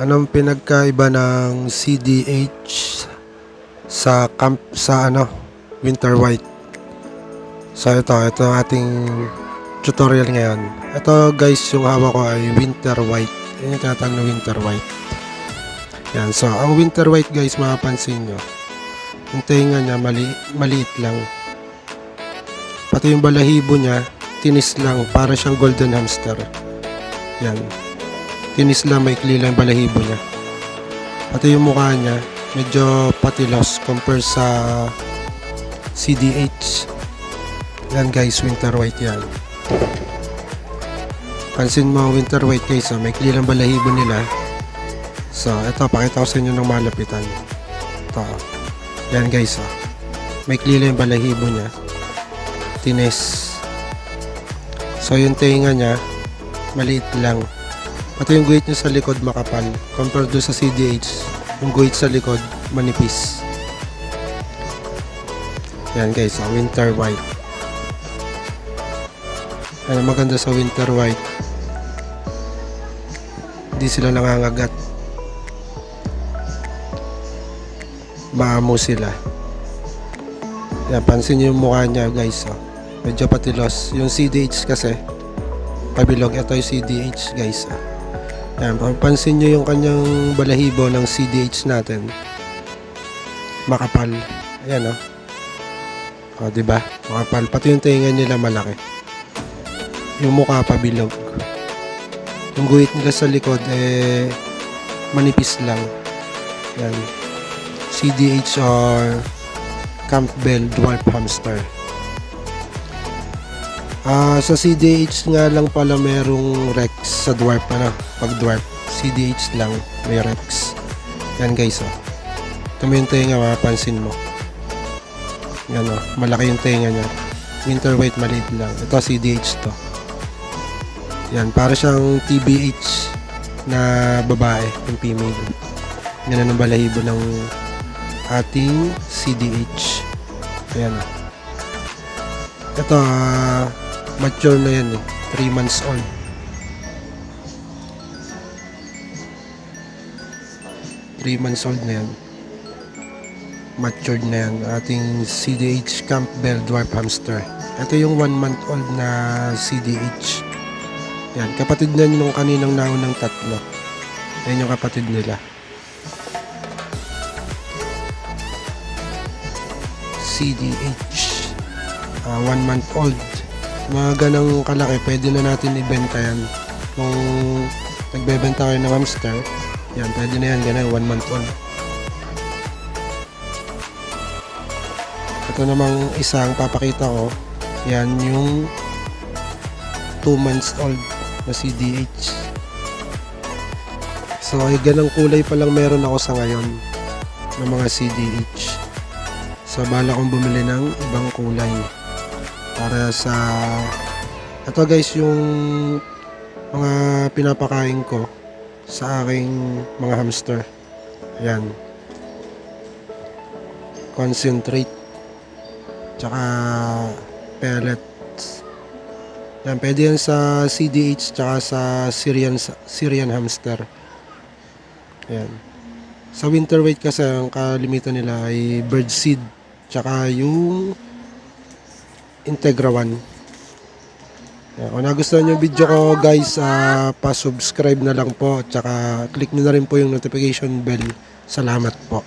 Anong pinagkaiba ng CDH sa camp sa ano winter white? So ito, ito ang ating tutorial ngayon. Ito guys, yung hawak ko ay winter white. Yan yung tinatawag na winter white. Yan, so ang winter white guys, mapapansin nyo. Yung tenga niya, mali, maliit lang. Pati yung balahibo niya, tinis lang, para siyang golden hamster. Yan. Tinis lang, may lang balahibo niya. Pati yung mukha niya, medyo patilos compare sa CDH. Yan guys, winter white yan. Pansin mo winter white guys, oh, may lang balahibo nila. So, ito, pakita ko sa inyo ng malapitan. Ito. Yan guys, oh. May lang yung balahibo niya. Tinis. So, yung tenga niya, maliit lang. Pati yung guhit niya sa likod makapal. Compared doon sa CDH, yung guhit sa likod manipis. Yan guys, oh, winter white. Ang maganda sa winter white. Hindi sila nangangagat. Maamo sila. Yan, pansin niyo yung mukha niya guys. Oh. Medyo patilos. Yung CDH kasi, pabilog. Ito yung CDH guys. Oh. Yan, pansin nyo yung kanyang balahibo ng CDH natin. Makapal. Ayan, oh. O, di ba? Makapal. Pati yung tenga nila malaki. Yung mukha pa bilog. Yung guhit nila sa likod, eh, manipis lang. Yan. CDH or Campbell Dwarf Hamster. Ah, sa CDH nga lang pala merong Rex sa dwarf ano, pag dwarf. CDH lang may Rex. Yan guys oh. Mo yung tenga mapapansin mo. Yan oh, malaki yung tenga niya. Winter white maliit lang. Ito CDH to. Yan, para siyang TBH na babae, yung female. Yan ang balahibo ng ating CDH. Ayan oh. Ito, ah, mature na yan eh. 3 months old. Three months old na yan. Matured na yan. Ating CDH Campbell Dwarf Hamster. Ito yung 1 month old na CDH. Yan. Kapatid na nung kaninang naunang tatlo. Yan yung kapatid nila. CDH. Uh, one month old. Mga ganang kalaki, pwede na natin ibenta yan. Kung nagbebenta kayo ng hamster, yan, pwede na yan, ganun, one month old. Ito namang isang papakita ko, yan yung 2 months old na CDH. So, ay ganang kulay pa lang meron ako sa ngayon ng mga CDH. So, bala kong bumili ng ibang kulay sa ito guys yung mga pinapakain ko sa aking mga hamster. Ayan. Concentrate. Tsaka pellets yan pwede yan sa CDH tsaka sa Syrian Syrian hamster. Ayan. Sa winter weight kasi ang kalimitan nila ay bird seed tsaka yung Integra 1. Yan. Kung nagustuhan yung video ko guys, uh, pa-subscribe na lang po. Tsaka click nyo na rin po yung notification bell. Salamat po.